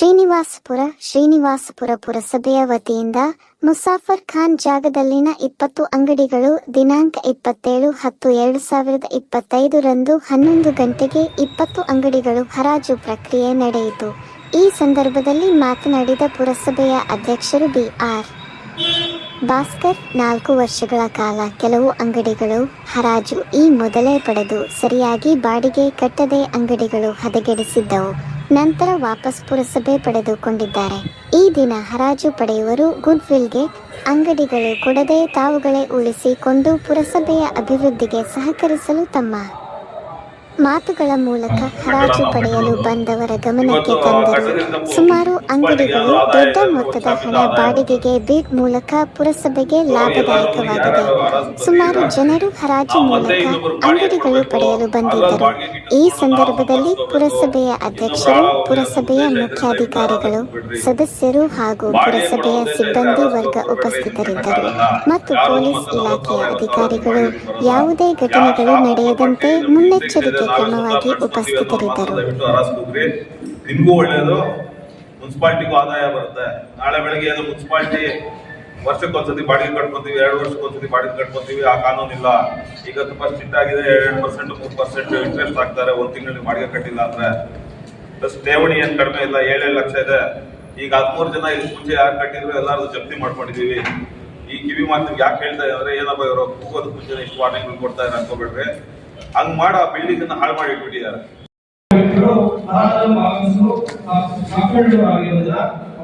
ಶ್ರೀನಿವಾಸಪುರ ಶ್ರೀನಿವಾಸಪುರ ಪುರಸಭೆಯ ವತಿಯಿಂದ ಮುಸಾಫರ್ ಖಾನ್ ಜಾಗದಲ್ಲಿನ ಇಪ್ಪತ್ತು ಅಂಗಡಿಗಳು ದಿನಾಂಕ ಇಪ್ಪತ್ತೇಳು ಹತ್ತು ಎರಡು ಸಾವಿರದ ಇಪ್ಪತ್ತೈದರಂದು ಹನ್ನೊಂದು ಗಂಟೆಗೆ ಇಪ್ಪತ್ತು ಅಂಗಡಿಗಳು ಹರಾಜು ಪ್ರಕ್ರಿಯೆ ನಡೆಯಿತು. ಈ ಸಂದರ್ಭದಲ್ಲಿ ಮಾತನಾಡಿದ ಪುರಸಭೆಯ ಅಧ್ಯಕ್ಷರು ಬಿ ಆರ್. ಭಾಸ್ಕರ್, ನಾಲ್ಕು ವರ್ಷಗಳ ಕಾಲ ಕೆಲವು ಅಂಗಡಿಗಳು ಹರಾಜು ಈ ಮೊದಲೇ ಪಡೆದು ಸರಿಯಾಗಿ ಬಾಡಿಗೆ ಕಟ್ಟದೆ ಅಂಗಡಿಗಳು ಹದಗೆಡಿಸಿದ್ದವು. ನಂತರ ವಾಪಸ್ ಪುರಸಭೆ ಪಡೆದುಕೊಂಡಿದ್ದಾರೆ. ಈ ದಿನ ಹರಾಜು ಪಡೆಯುವರು ಗುಡ್ವಿಲ್ಗೆ ಅಂಗಡಿಗಳು ಕೊಡದೆ ತಾವುಗಳೇ ಉಳಿಸಿಕೊಂಡು ಪುರಸಭೆಯ ಅಭಿವೃದ್ಧಿಗೆ ಸಹಕರಿಸಲು ತಮ್ಮ ಮಾತುಗಳ ಮೂಲಕ ಹರಾಜು ಪಡೆಯಲು ಬಂದವರ ಗಮನಕ್ಕೆ ತಂದರು ಸುಮಾರು ಅಂಗಡಿಗಳು ದೊಡ್ಡ ಮೊತ್ತದ ಹಣ ಬಾಡಿಗೆಗೆ ಬಿಡ್ ಮೂಲಕ ಪುರಸಭೆಗೆ ಲಾಭದಾಯಕವಾಗಿದೆ. ಸುಮಾರು ಜನರು ಹರಾಜು ಮೂಲಕ ಅಂಗಡಿಗಳು ಪಡೆಯಲು ಬಂದಿದ್ದರು. ಈ ಸಂದರ್ಭದಲ್ಲಿ ಪುರಸಭೆಯ ಅಧ್ಯಕ್ಷರು ಪುರಸಭೆಯ ಮುಖ್ಯಾಧಿಕಾರಿಗಳು ಸದಸ್ಯರು ಹಾಗೂ ಪುರಸಭೆಯ ಸಿಬ್ಬಂದಿ ವರ್ಗ ಉಪಸ್ಥಿತರಿದ್ದರು. ಮತ್ತು ಪೊಲೀಸ್ ಇಲಾಖೆಯ ಅಧಿಕಾರಿಗಳು ಯಾವುದೇ ಘಟನೆಗಳು ನಡೆಯದಂತೆ ಮುನ್ನೆಚ್ಚರಿಕೆ ಕ್ರಮವಾಗಿ ಉಪಸ್ಥಿತರಿದ್ದರು. ನಿಮಗೂ ಒಳ್ಳೆಯದು ಮುನ್ಸಿಪಾಲ್ಟಿಗೂ ಆದಾಯ ಬರುತ್ತೆ. ನಾಳೆ ಬೆಳಗ್ಗೆ ಏನು ಮುನ್ಸಿಪಾಲ್ಟಿ ವರ್ಷಕ್ಕೊಂದ್ಸತಿ ಬಾಡಿಗೆ ಕಟ್ಕೊತೀವಿ ಎರಡು ವರ್ಷಕ್ಕೊಂದ್ಸತಿ ಬಾಡಿಗೆ ಕಟ್ಕೊತೀವಿ. ಆ ಕಾನೂನು ಇಲ್ಲ. ಈಗ ತುಂಬ ಸ್ಟ್ರಿಕ್ಟ್ ಆಗಿದೆ. ಎರಡು ಪರ್ಸೆಂಟ್ ಮೂರು ಪರ್ಸೆಂಟ್ ಇಂಟ್ರೆಸ್ಟ್ ಹಾಕ್ತಾರೆ. ಒಂದ್ ತಿಂಗಳಲ್ಲಿ ಬಾಡಿಗೆ ಕಟ್ಟಿಲ್ಲ ಅಂದ್ರೆ ಪ್ಲಸ್ ಠೇವಣಿ ಏನ್ ಕಡಿಮೆ ಇಲ್ಲ. ಏಳೇಳು ಲಕ್ಷ ಇದೆ. ಈಗ ಹದಿಮೂರು ಜನ ಇಲ್ಲಿ ಮುಂಚೆ ಯಾರು ಕಟ್ಟಿದ್ರು ಎಲ್ಲಾರು ಜಪ್ತಿ ಮಾಡ್ಕೊಂಡಿದ್ದೀವಿ ಈ ಕಿವಿ ಮಾತು ಯಾಕೆ ಹೇಳ್ತಾ ಇದ್ದಾರೆ? ಏನಪ್ಪ ಇವರು? ಕೂಗೋದು ಮುಂಚೆ ಇಷ್ಟು ವಾರ್ನಿಂಗ್ ಕೊಡ್ತಾ ಇದ್ದಾರೆ ಅನ್ಕೋಬೇಡ್ರಿ ಹಂಗ್ ಮಾಡ, ಆ ಬಿಲ್ಡಿಂಗ್ ಅನ್ನ ಹಾಳು ಮಾಡಿ ಇಟ್ಬಿಟ್ಟಿದ್ದಾರೆ.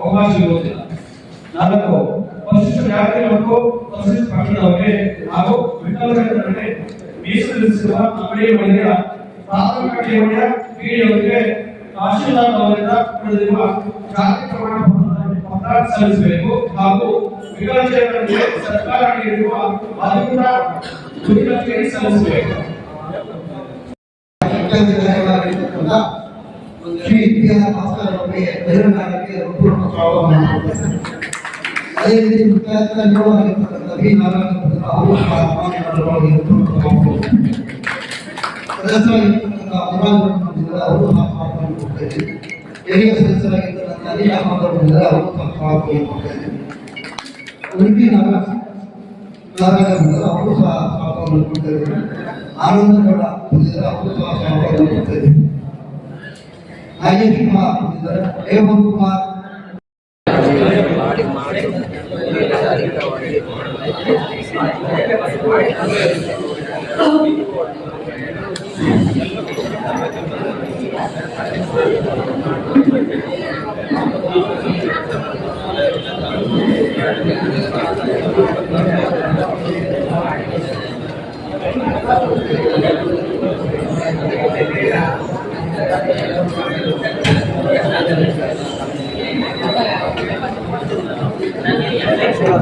ಅವಕಾಶ ಇರುವುದಿಲ್ಲ ನಾಲ್ಕು ಪರಿಶಿಷ್ಟ ಜಾತಿ ಮತ್ತು ಪರಿಶಿಷ್ಟ ಹಾಗೂ ವಿಕಲಚೇತನರಿಗೆ ಮೀಸಲಿರಿಸಿರುವ ಅಂಗಡಿಯವರಿಗೆ ಪ್ರಾಥಮಿಕ ಠೇವಣಿಯ ಪೀಳಿಯವರಿಗೆ ತಹಶೀಲ್ದಾರ್ ಅವರಿಂದ ಪಡೆದಿರುವ ಜಾತಿ ಪ್ರಮಾಣ ಪತ್ರ ಸಲ್ಲಿಸಬೇಕು ಹಾಗೂ ವಿಕಲಚೇತನರಿಗೆ ಸರ್ಕಾರ ನೀಡಿರುವ ಅಧಿಕೃತ ಸಲ್ಲಿಸಬೇಕು. ಶ್ರೀ ಪಿ ಆರ್ ಭಾಸ್ಕರ್ ಅವರಿಗೆ ಬಹಿರಂಗಕ್ಕೆ ಹೃತ್ಪೂರ್ವಕ ಸ್ವಾಗತವನ್ನು ಮಾಡ್ತೇನೆ. ಅದೇ ರೀತಿ ಮುಖ್ಯಸ್ಥರ ನಿಯೋಗವಾಗಿರ್ತಕ್ಕಂಥ ವಿ ನಾರಾಯಣ ಅವರು ಸಹ ಮಾತನಾಡುವವರಿಗೆ ಹೃತ್ಪೂರ್ವಕ ಸ್ವಾಗತವನ್ನು. ಸದಸ್ಯರಾಗಿರ್ತಕ್ಕಂಥ ಅನುರಾಗ್ ಬಂದಿದ್ದಾರೆ, ಅವರು ಸಹ ಸ್ವಾಗತವನ್ನು ಕೊಡ್ತೇನೆ. ಹಿರಿಯ ಸದಸ್ಯರಾಗಿರ್ತಕ್ಕಂಥ ಅಲಿ ಅಹಮದ್ ಅವರು ಬಂದಿದ್ದಾರೆ, ಅವರು ಸಹ ಸ್ವಾಗತವನ್ನು ಕೊಡ್ತೇನೆ. ಉಡುಪಿ ನಗರ ನಾರಾಯಣ ಬಂದಿದ್ದಾರೆ, ಅವರು ಸಹ ಸ್ವಾಗತವನ್ನು आनंद पड़ा पुजारा पुजारा सांपर लोग करते थे आइए कुमार पुजारा एवं कुमार Thank you. Gracias.